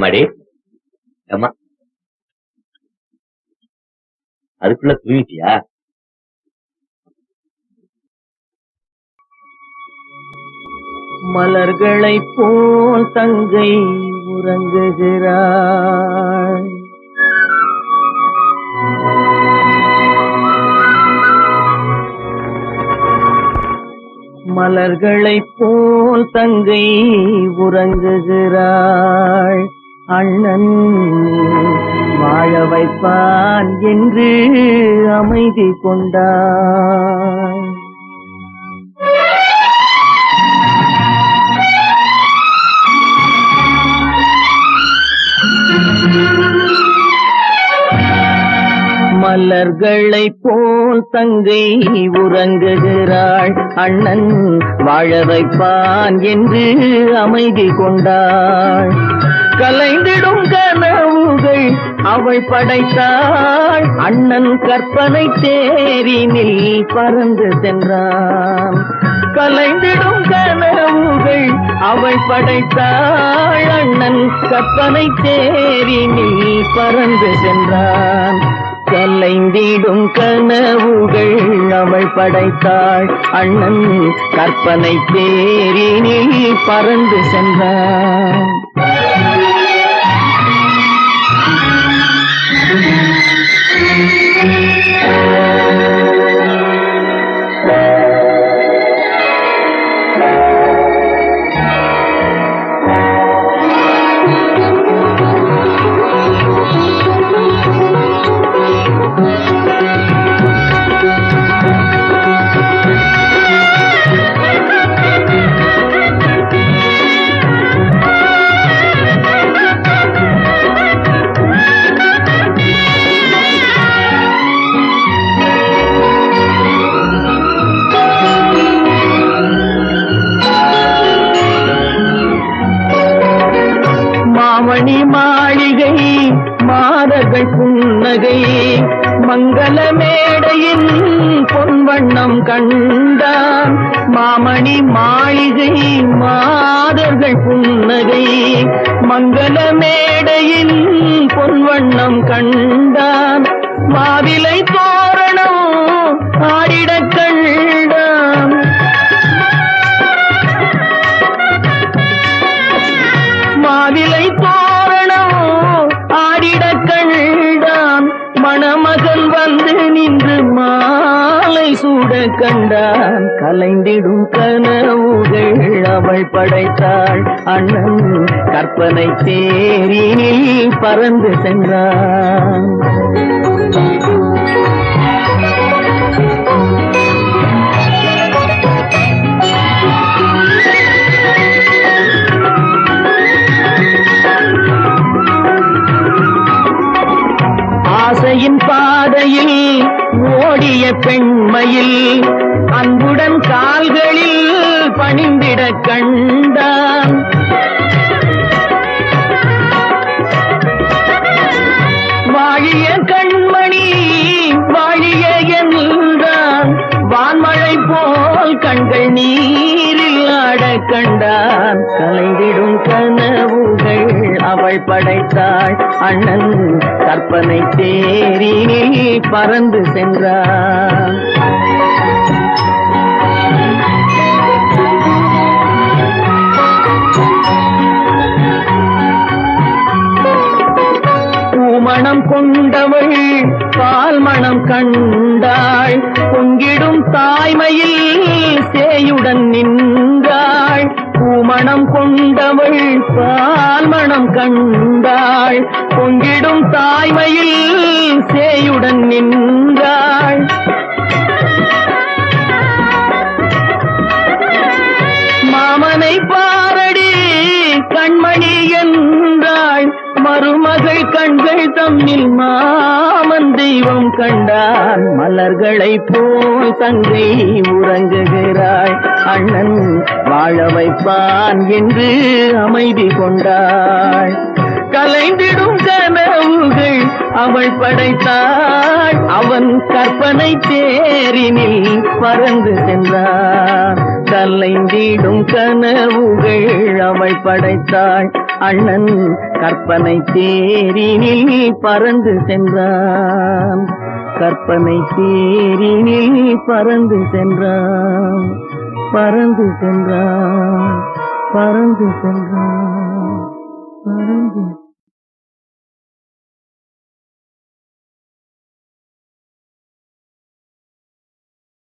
அம்மாடி. ஏமா அதுக்குள்ள தூங்கிட்டியா? மலர்களை போல் தங்கை உறங்குகிறாள். மலர்களை போல் தங்கை உறங்குகிறாள். அண்ணன் வாழ வைப்பான் என்று அமைதி கொண்டான். மலர்களை போல் தங்கை உறங்குகிறாள். அண்ணன் வாழ வைப்பான் என்று அமைதி கொண்டாள். கலைந்திடும் கனவுகள் அவள் படைத்தாள். அண்ணன் கற்பனை தேரினில் பறந்து சென்றான். கலைந்திடும் கனவுகள் அவள் படைத்தாள். அண்ணன் கற்பனை தேரினில் பறந்து சென்றான். கலைந்திடும் கனவுகள் அவள் படைத்தாள். அண்ணன் கற்பனை தேரினில் பறந்து சென்றான். மணி மாளிகை மாதர்கள் புன்னகை மங்கள மேடையின் பொன்வண்ணம் கண்டான். மாமணி மாளிகை மாதர்கள் புன்னகை மங்கள மேடையின் பொன்வண்ணம் கண்டான். மாவிலை போ மகன் வந்து நின்று மாலை சூட கண்டான். கலைந்திடும் கனவுகள் அவள் படைத்தாள். அண்ணன் கற்பனை தேரினில் பறந்து சென்றான். பெண்மையில் அன்புடன் கால்களில் பணிந்திட கண்டான். வாழிய கண்மணி வாழிய என்றான். வான்மழை போல் கண்கள் நீரில் ஆட கண்டான். கலைந்திடும் அவள் படைத்தாள். அண்ணன் கற்பனை தேரினில் பறந்து சென்றான் மனம் கொண்டவள் பால் மனம் கண்டாள். பொங்கிடும் தாய்மையில் சேயுடன் நின்றாள். பூமணம் கொண்டவள் பால்மணம் கண்டாள். பொங்கிடும் தாய்மையில் சேயுடன் நின்றாள். மாமனை பாரடி கண்மணி என்றாள். மருமகள் கண்கள் தம்மில் மாமன் தெய்வம் கண்டார் மலர்களை போல் தங்கை உறங்குகிறாள் அண்ணன் வாழ வைப்பான் என்று அமைதி கொண்டாள். கலைந்திடும் கனவுகள் அவள் படைத்தாள். அவன் கற்பனை தேரினில் பறந்து சென்றான். கலைந்திடும் கனவுகள் அவள் படைத்தாள். அண்ணன் கற்பனை தேரினில் பறந்து சென்றான். கற்பனை தேரினில் பறந்து சென்றான் பறந்து சென்றான் பறந்து சென்றான் பறந்து